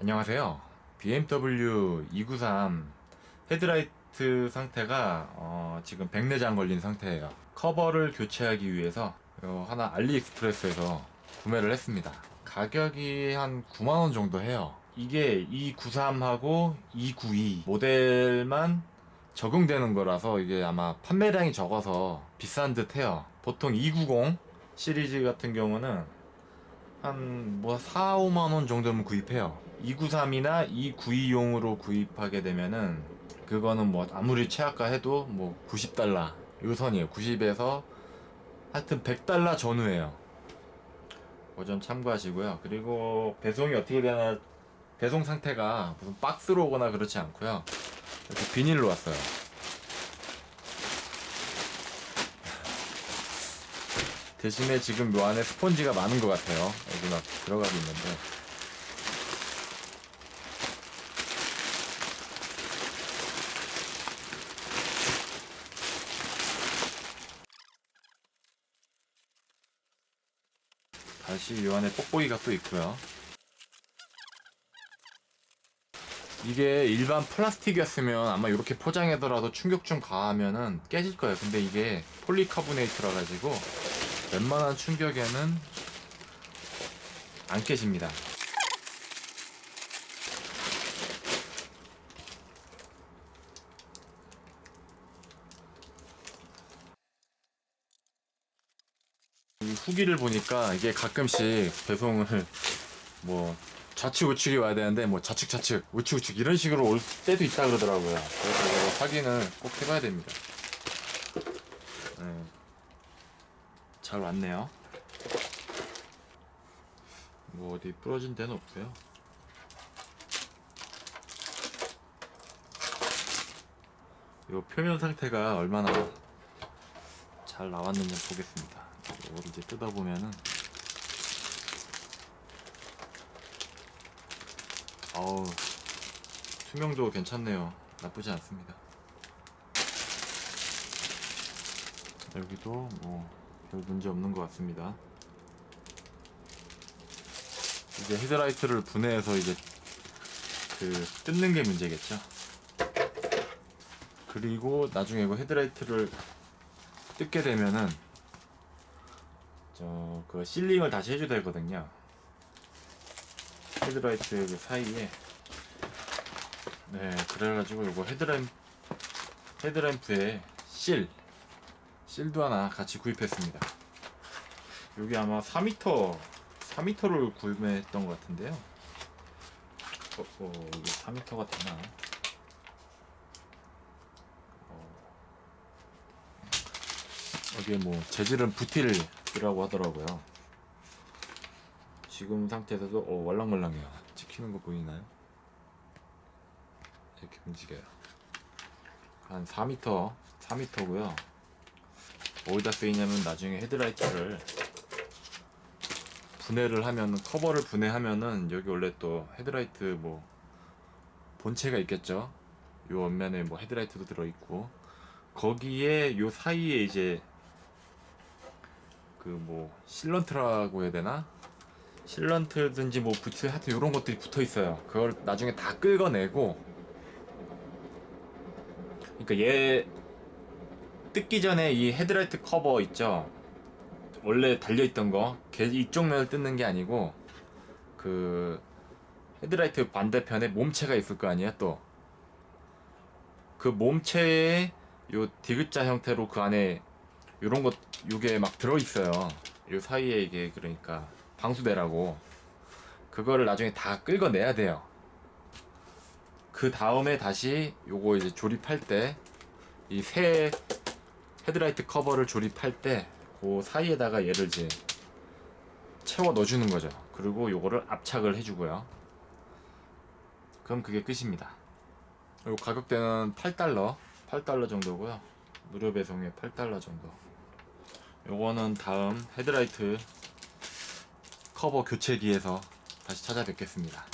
안녕하세요. BMW 293 헤드라이트 상태가 어, 지금 백내장 걸린 상태예요. 커버를 교체하기 위해서 어, 하나 알리익스프레스에서 구매를 했습니다. 가격이 한 9만원 정도 해요. 이게 293하고 292 모델만 적용되는 거라서 이게 아마 판매량이 적어서 비싼 듯 해요. 보통 290 시리즈 같은 경우는 한뭐 4, 5만 원 정도면 구입해요. 293이나 292용으로 구입하게 되면은 그거는 뭐 아무리 최악가 해도 뭐 90달러 요 선이에요. 90에서 하여튼 100달러 전후예요. 그점 참고하시고요. 그리고 배송이 어떻게 되나 배송 상태가 무슨 박스로 오거나 그렇지 않고요. 이렇게 비닐로 왔어요. 대신에 지금 요 안에 스펀지가 많은 것 같아요. 여기 막 들어가고 있는데. 다시 요 안에 뽁뽁이가 또 있고요. 이게 일반 플라스틱이었으면 아마 이렇게 포장하더라도 충격 좀 가하면은 깨질 거예요. 근데 이게 폴리카보네이트라 가지고 웬만한 충격에는 안 깨집니다. 이 후기를 보니까 이게 가끔씩 배송을 뭐 좌측 우측이 와야 되는데 뭐 좌측 좌측 우측 우측 이런 식으로 올 때도 있다 그러더라고요. 그래서 확인을 꼭 해봐야 됩니다. 네. 잘 왔네요. 뭐 어디 부러진 데는 없고요. 이 표면 상태가 얼마나 잘 나왔는지 보겠습니다. 이걸 이제 뜯어보면은 어우 투명도 괜찮네요. 나쁘지 않습니다. 여기도 뭐 별 문제 없는 것 같습니다. 이제 헤드라이트를 분해해서 이제 그 뜯는 게 문제겠죠. 그리고 나중에 이거 헤드라이트를 뜯게 되면은 저 그 실링을 다시 해줘야 되거든요. 헤드라이트 그 사이에 네 그래가지고 이거 헤드램 헤드램프에 실 실도 하나 같이 구입했습니다. 여기 아마 4m 4m를 구매했던 것 같은데요. 어, 어 이게 4m가 되나? 어, 여기에 뭐 재질은 부틸이라고 하더라고요. 지금 상태에서도 어, 월랑월랑해요. 찍히는 거 보이나요? 이렇게 움직여요. 한 4m, 4m고요. 어디다 쓰이냐면 나중에 헤드라이트를 분해를 하면 커버를 분해하면은 여기 원래 또 헤드라이트 뭐 본체가 있겠죠. 요 옆면에 뭐 헤드라이트도 들어 있고 거기에 요 사이에 이제 그 뭐 실런트라고 해야 되나? 실런트든지 뭐 부츠 하여튼 요런 것들이 붙어 있어요. 그걸 나중에 다 끌어내고 그러니까 얘 뜯기 전에 이 헤드라이트 커버 있죠. 원래 달려있던 거, 걔 이쪽 면을 뜯는 게 아니고, 그, 헤드라이트 반대편에 몸체가 있을 거 아니에요, 또. 그 몸체에 요 디귿자 형태로 그 안에 요런 것, 요게 막 들어있어요. 요 사이에 이게 그러니까 방수대라고. 그거를 나중에 다 끌어내야 돼요. 그 다음에 다시 요거 이제 조립할 때, 이 새 헤드라이트 커버를 조립할 때, 그 사이에다가 얘를 이제 채워 넣어주는 거죠. 그리고 요거를 압착을 해주고요. 그럼 그게 끝입니다. 요 가격대는 8달러, 8달러 정도고요. 무료 배송에 8달러 정도. 요거는 다음 헤드라이트 커버 교체기에서 다시 찾아뵙겠습니다.